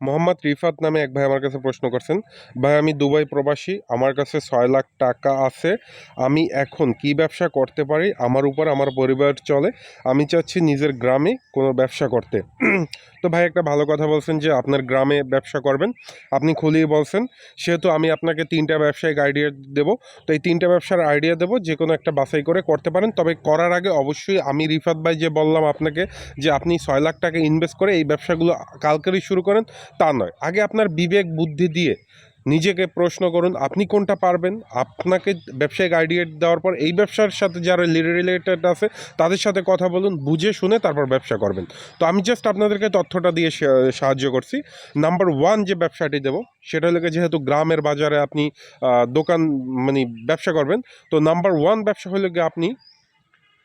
মোহাম্মদ রিফাত নামে এক ভাই আমার কাছে প্রশ্ন করছেন, ভাই, আমি দুবাই প্রবাসী, আমার কাছে ছয় লাখ টাকা আছে, আমি এখন কি ব্যবসা করতে পারি? আমার উপর, আমার পরিবার চলে, আমি চাচ্ছি নিজের গ্রামে কোনো ব্যবসা করতে। তো ভাই, একটা ভালো কথা বলছেন যে আপনার গ্রামে ব্যবসা করবেন। আপনি খুলিয়ে বলছেন, সেহেতু আমি আপনাকে তিনটা ব্যবসায়িক আইডিয়া দেবো। তো এই তিনটা ব্যবসার আইডিয়া দেবো, যে কোনো একটা বাছাই করে করতে পারেন। তবে করার আগে অবশ্যই আমি রিফাত ভাই যে বললাম আপনাকে যে আপনি ছয় লাখ টাকা ইনভেস্ট করে এই ব্যবসাগুলো কালকেরই শুরু করেন তা নয়। আগে আপনার বিবেক, বুদ্ধি দিয়ে নিজেকে প্রশ্ন করুন, আপনি কোনটা পারবেন? আপনাকে ব্যবসায়িক আইডিয়া দেওয়ার পর এই ব্যবসার সাথে যারা রিলেটেড আছে, তাদের সাথে কথা বলুন, বুঝে শুনে তারপর ব্যবসা করবেন। তো আমি জাস্ট আপনাদেরকে তথ্যটা দিয়ে সাহায্য করছি। নাম্বার ওয়ান যে ব্যবসাটি দেবো, সেটা হলো যেহেতু গ্রামের বাজারে আপনি দোকান মানে ব্যবসা করবেন, তো নাম্বার ওয়ান ব্যবসা হলে আপনি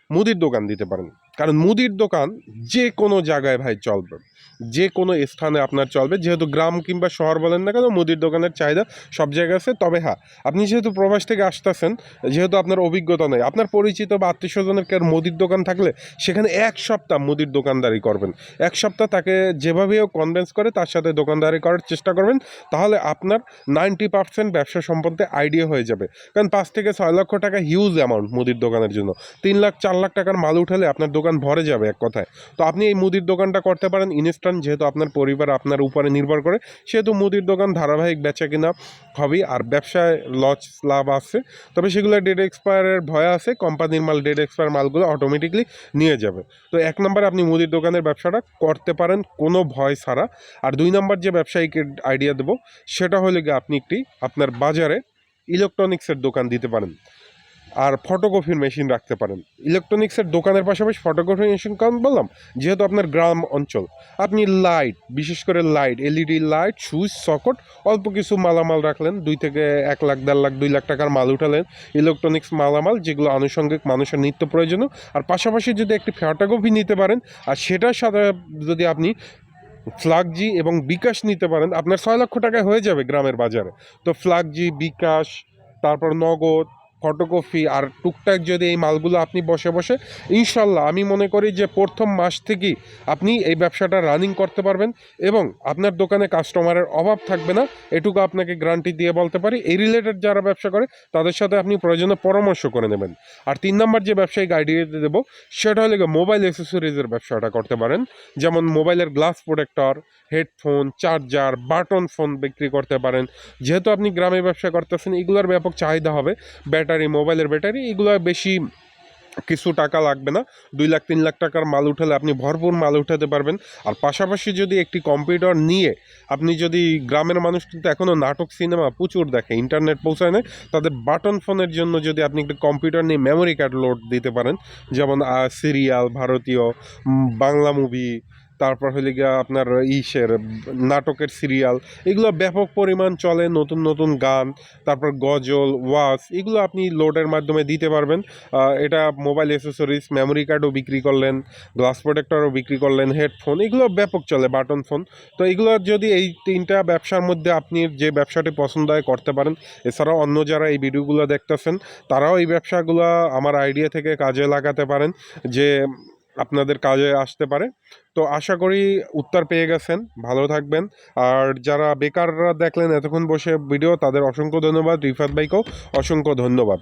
মুদির দোকান দিতে পারেন। কারণ মুদির দোকান যে কোনো জায়গায় ভাই চলবে। যে কোনো স্থানে আপনার চলবে। যেহেতু গ্রাম কিংবা শহর বলেন না কেন, মুদির দোকানের চাহিদা সব জায়গায় আছে। তবে হ্যাঁ আপনি যেহেতু প্রবাস থেকে আসতেছেন, যেহেতু আপনার অভিজ্ঞতা নেই, আপনার পরিচিত বা আত্মীয় স্বজনের কার মুদির দোকান থাকলে সেখানে এক সপ্তাহ মুদির দোকানদারি করবেন। এক সপ্তাহ তাকে যেভাবেও কনভেন্স করে তার সাথে দোকানদারি করার চেষ্টা করবেন। তাহলে আপনার নাইনটি পার্সেন্ট ব্যবসা সম্পর্কে আইডিয়া হয়ে যাবে। কারণ পাঁচ থেকে ছয় লক্ষ টাকা হিউজ অ্যামাউন্ট মুদির দোকানের জন্য। তিন লাখ, চার লাখ টাকার মাল উঠালে আপনার দোকান ভরে যাবে এক কথায়। তো আপনি এই মুদির দোকানটা করতে পারেন ইনস্ট্যান্ট যেহেতু আপনার পরিবার আপনার উপরে নির্ভর করে, সেহেতু মুদির দোকান ধারাবাহিক বেচা কিনা হবেই, আর ব্যবসায় লস লাভ আছে। তবে সেগুলো ডেট এক্সপায়ারের ভয় আছে কোম্পানির মাল ডেট এক্সপায়ার মালগুলো অটোমেটিকলি নিয়ে যাবে। তো এক নম্বরে আপনি মুদির দোকানের ব্যবসাটা করতে পারেন, কোনো ভয় ছাড়া। আর দুই নম্বর যে ব্যবসায়িক আইডিয়া দেবো, সেটা হলে গিয়ে আপনি একটি আপনার বাজারে ইলেকট্রনিক্সের দোকান দিতে পারেন। আর ফটোকপির মেশিন রাখতে পারেন। ইলেকট্রনিক্সের দোকানের পাশাপাশি ফটোকপি মেশিন কারণ বললাম? যেহেতু আপনার গ্রাম অঞ্চল, আপনি লাইট বিশেষ করে light LED light switch socket অল্প কিছু মালামাল রাখলেন, দুই থেকে এক লাখ, দেড় লাখ, দুই লাখ টাকার মাল উঠালেন। ইলেকট্রনিক্স মালামাল, যেগুলো আনুষঙ্গিক মানুষের নিত্য প্রয়োজনীয়। আর পাশাপাশি যদি একটি ফটোকপি নিতে পারেন, আর সেটার সাথে যদি আপনি ফ্লাগজি এবং বিকাশ নিতে পারেন, আপনার ছয় লক্ষ টাকায় হয়ে যাবে গ্রামের বাজারে। তো ফ্লাগজি বিকাশ তারপর নগদ ফটোকপি আর টুকটাক যদি এই মালগুলো আপনি বসে বসে, ইনশাল্লাহ আমি মনে করি যে প্রথম মাস থেকেই আপনি এই ব্যবসাটা রানিং করতে পারবেন এবং আপনার দোকানে কাস্টমারের অভাব থাকবে না। এটুকু আপনাকে গ্যারান্টি দিয়ে বলতে পারি, এই রিলেটেড যারা ব্যবসা করে, তাদের সাথে আপনি প্রয়োজনে পরামর্শ করে নেবেন। আর তিন নম্বর যে ব্যবসায়িক আইডিয়া দেবো, সেটা হলে মোবাইল অ্যাক্সেসরিজের ব্যবসাটা করতে পারেন। যেমন মোবাইলের glass protector headphone, charger, button phone বিক্রি করতে পারেন। যেহেতু আপনি গ্রামে ব্যবসা করতেছেন, এগুলোর ব্যাপক চাহিদা হবে। ব্যাটারি, মোবাইলের ব্যাটারি, এগুলো বেশি কিছু টাকা লাগবে না। দুই লাখ, তিন লাখ টাকার মাল উঠালে আপনি ভরপুর মাল উঠাতে পারবেন। আর পাশাপাশি যদি একটি কম্পিউটার নিয়ে আপনি যদি গ্রামের মানুষ কিন্তু এখনও নাটক, সিনেমা প্রচুর দেখে, ইন্টারনেট পৌঁছায় না, তাদের বাটন ফোনের জন্য যদি আপনি একটি কম্পিউটার নিয়ে মেমোরি কার্ড লোড দিতে পারেন, যেমন সিরিয়াল ভারতীয় বাংলা মুভি তারপর হলে গিয়ে আপনার ইসের নাটকের সিরিয়াল এগুলো ব্যাপক পরিমাণ চলে, নতুন নতুন গান, তারপর গজল, ওয়াজ, এগুলো আপনি লোডের মাধ্যমে দিতে পারবেন। এটা মোবাইল অ্যাসেসরিজ মেমোরি কার্ডও বিক্রি করলেন গ্লাস প্রোটেক্টরও বিক্রি করলেন হেডফোন এগুলো ব্যাপক চলে বাটন ফোন তো এগুলো যদি এই তিনটা ব্যবসার মধ্যে আপনি যে ব্যবসাটি পছন্দ হয় করতে পারেন, এছাড়াও অন্য যারা এই ভিডিওগুলো দেখতেছেন, তারাও এই ব্যবসাগুলো আমার আইডিয়া থেকে কাজে লাগাতে পারেন যে আপনাদের কাজে আসতে পারে। তো আশা করি উত্তর পেয়ে গেছেন, ভালো থাকবেন। আর যারা বেকাররা দেখলেন এতক্ষণ বসে ভিডিও, তাদের অসংখ্য ধন্যবাদ। রিফাত ভাইকেও অসংখ্য ধন্যবাদ।